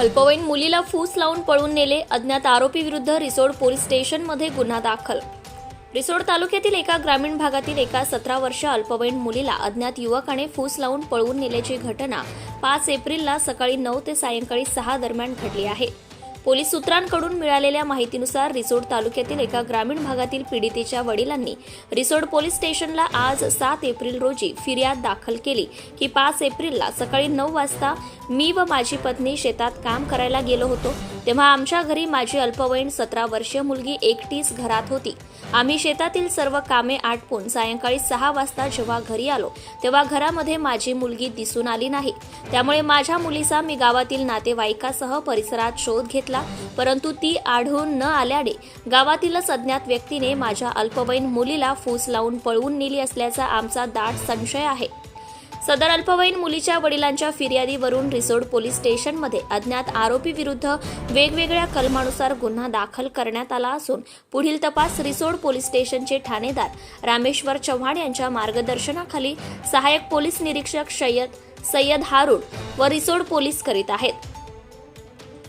अल्पवयीन मुलीला फूस लावून पळून नेले अज्ञात आरोपी विरुद्ध रिसोड पोलीस स्टेशनमध्ये गुन्हा दाखल. रिसोड तालुक्यातील एका ग्रामीण भागातील एका सतरा वर्ष अल्पवयीन मुलीला अज्ञात युवकाने फूस लावून पळवून नेल्याची घटना पाच एप्रिलला सकाळी नऊ ते सायंकाळी सहा दरम्यान घडली आहे. पोलीस सूत्रांकडून मिळालेल्या माहितीनुसार रिसोड तालुक्यातील एका ग्रामीण भागातील पीडितेच्या वडिलांनी रिसोड पोलीस स्टेशनला आज सात एप्रिल रोजी फिर्याद दाखल केली की पाच एप्रिलला सकाळी नऊ वाजता मी व माझी पत्नी शेतात काम करायला गेलो होतो. तेव्हा आमच्या घरी माझी अल्पवयीन सतरा वर्षीय मुलगी एकटीच घरात होती. आम्ही शेतातील सर्व कामे आटपून सायंकाळी सहा वाजता जेव्हा घरी आलो तेव्हा घरामध्ये माझी मुलगी दिसून आली नाही. त्यामुळे माझ्या मुलीचा मी गावातील नातेवाईकासह परिसरात शोध घेतला. घेतला परंतु ती आढळून न आल्याने गावातीलच अज्ञात व्यक्तीने माझ्या अल्पवयीन मुलीला फूस लावून पळवून नेली असल्याचा आमचा दाट संशय आहे. सदर अल्पवयीन मुलीच्या वडिलांच्या फिर्यादीवरून रिसोड पोलीस स्टेशनमध्ये अज्ञात आरोपी विरुद्ध वेगवेगळ्या कलमानुसार गुन्हा दाखल करण्यात आला असून पुढील तपास रिसोड पोलीस स्टेशनचे ठाणेदार रामेश्वर चव्हाण यांच्या मार्गदर्शनाखाली सहाय्यक पोलीस निरीक्षक सय्यद सय्यद हारुण व रिसोड पोलीस करीत आहेत.